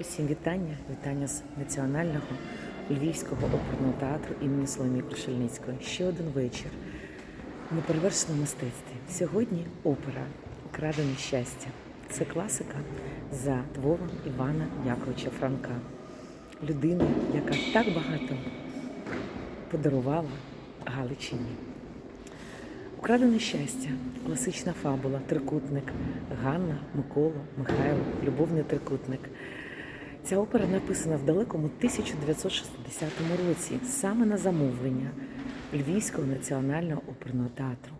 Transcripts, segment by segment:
Усім вітання, вітання з Національного Львівського оперного театру імені Соломії Крушельницької. Ще один вечір у неперевершеному мистецтві. Сьогодні опера Украдене щастя. Це класика за твором Івана Яковича Франка. Людина, яка так багато подарувала Галичині. Украдене щастя, класична фабула, трикутник Ганна, Микола, Михайло, любовний трикутник. Ця опера написана в далекому 1960 році саме на замовлення Львівського національного оперного театру.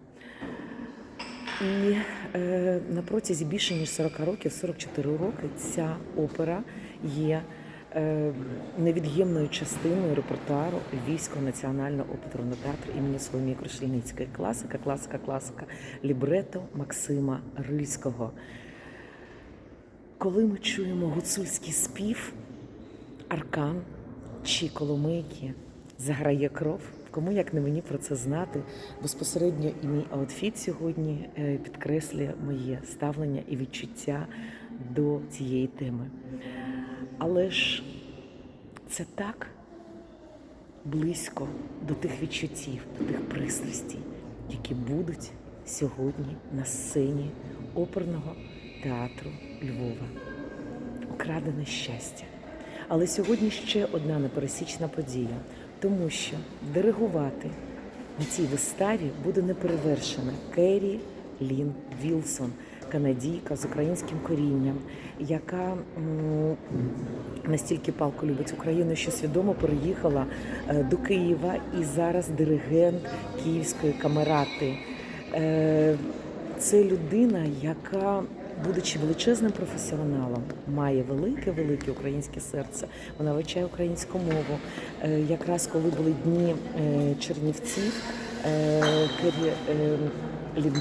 І е, на протязі більше ніж 40 років, 44 роки, ця опера є е, невід'ємною частиною репертуару Львівського національного оперного театру імені Соломії Крушельницької. Класика, класика, класика лібрето Максима Рильського. Коли ми чуємо гуцульський спів, аркан чи коломийки заграє кров, кому як не мені про це знати, безпосередньо і мій аутфіт сьогодні е, підкреслює моє ставлення і відчуття до цієї теми. Але ж це так близько до тих відчуттів, до тих пристрастей, які будуть сьогодні на сцені оперного театру Львова. Украдене щастя. Але сьогодні ще одна непересічна подія, тому що диригувати на цій виставі буде неперевершена Керрі Лін Вілсон, канадійка з українським корінням, яка настільки палко любить Україну, що свідомо переїхала е, до Києва і зараз диригент Київської камерати. Е, Це людина, яка будучи величезним професіоналом, має велике, велике українське серце. Вона вивчає українську мову. Е, Якраз коли були дні е, Чернівців, е, Кері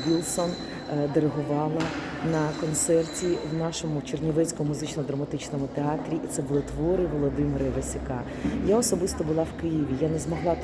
Вілсон е, диригувала на концерті в нашому Чернівецькому музично-драматичному театрі. І це були твори Володимира Івасюка. Я особисто була в Києві. Я не змогла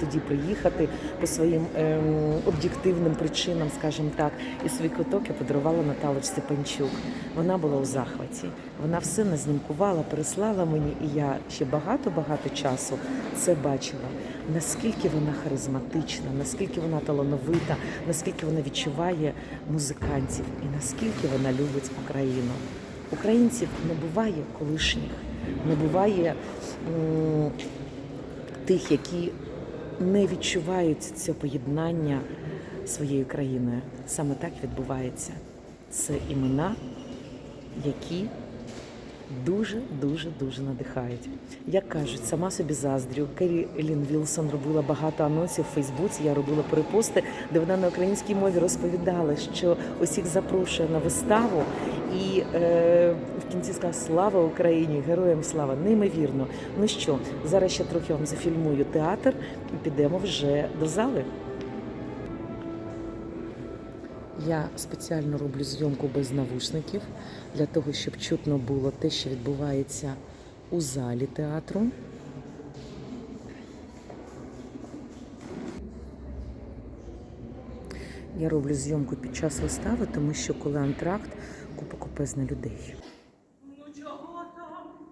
тоді, приїхати по своїм ем, об'єктивним причинам, скажімо так. І свій квиток я подарувала Наталочці Степанчук. Вона була у захваті. Вона все назнімкувала, переслала мені, і я ще багато-багато часу це бачила. Наскільки вона харизматична, наскільки вона талановита, наскільки вона відчуває музикантів і наскільки вона любить Україну. Українців не буває колишніх, не буває тих, які не відчувають це поєднання своєю країною. Саме так відбувається. Це імена, які дуже, дуже, надихають. Як кажуть, сама собі заздрю. Керрі Лін Вілсон робила багато анонсів в Фейсбуці. Я робила перепости, де вона на українській мові розповідала, що усіх запрошує на виставу. І е, в кінці сказала Слава Україні! Героям слава! Неймовірно. Ну що, зараз ще трохи вам зафільмую театр і підемо вже до зали. Я спеціально роблю зйомку без навушників для того, щоб чутно було те, що відбувається у залі театру. Я роблю зйомку під час вистави, тому що коли антракт, купа купезна людей. Ну чого там?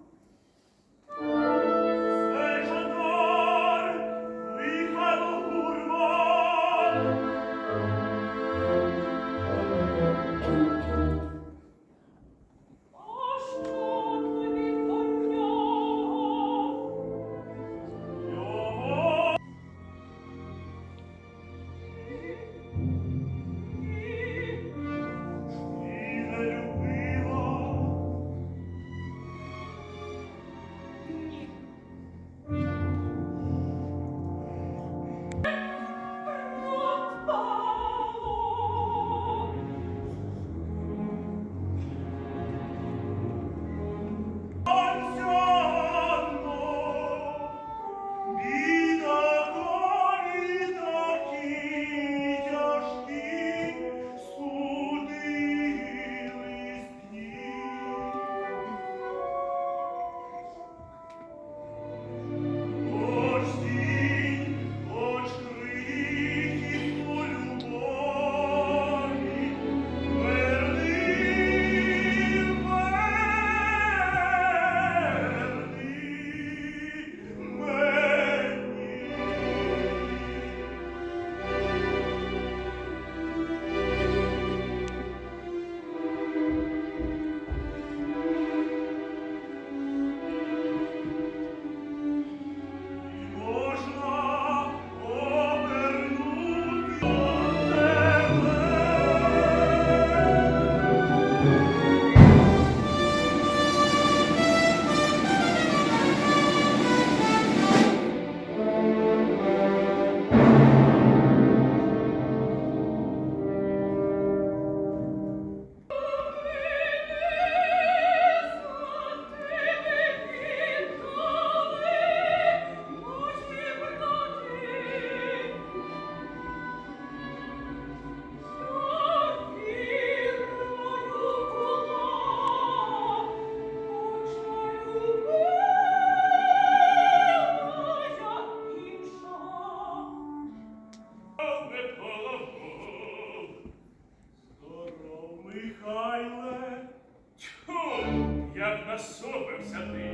насупився ти,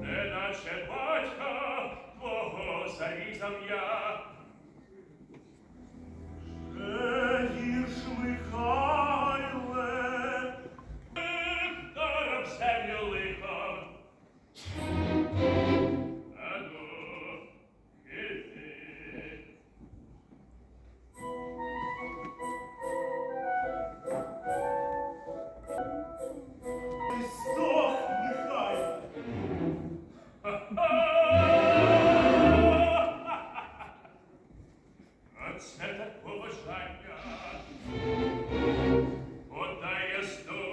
не наче батька твого зарізав я. серце поважання, Отдає сто.